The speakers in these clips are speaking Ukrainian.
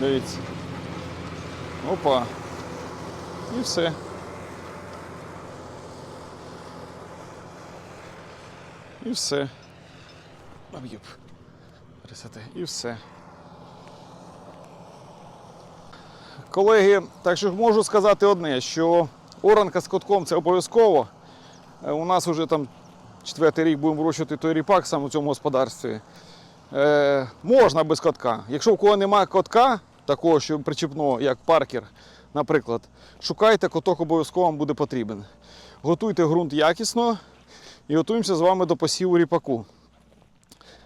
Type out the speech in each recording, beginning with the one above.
Дивіться. Опа. І все. І все. Об'єб. Пересати. І все. Колеги, так що можу сказати одне, що оранка з котком це обов'язково. Е, У нас вже там четвертий рік будемо вирощувати той ріпак саме у цьому господарстві. Е, можна без котка. Якщо в кого немає котка, такого, що причіпного, як паркер, наприклад, шукайте коток обов'язково вам буде потрібен. Готуйте ґрунт якісно і готуємося з вами до посіву ріпаку.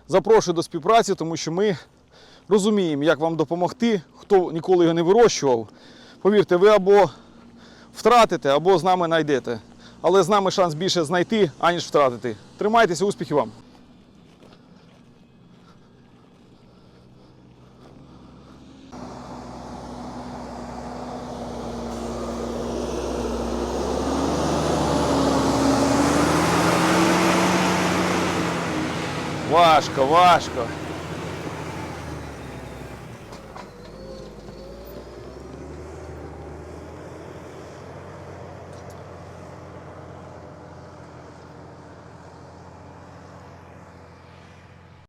Запрошую до співпраці, тому що ми розуміємо, як вам допомогти, хто ніколи його не вирощував. Повірте, ви або втратите, або з нами знайдете. Але з нами шанс більше знайти, аніж втратити. Тримайтеся, успіхів вам! Важко, важко.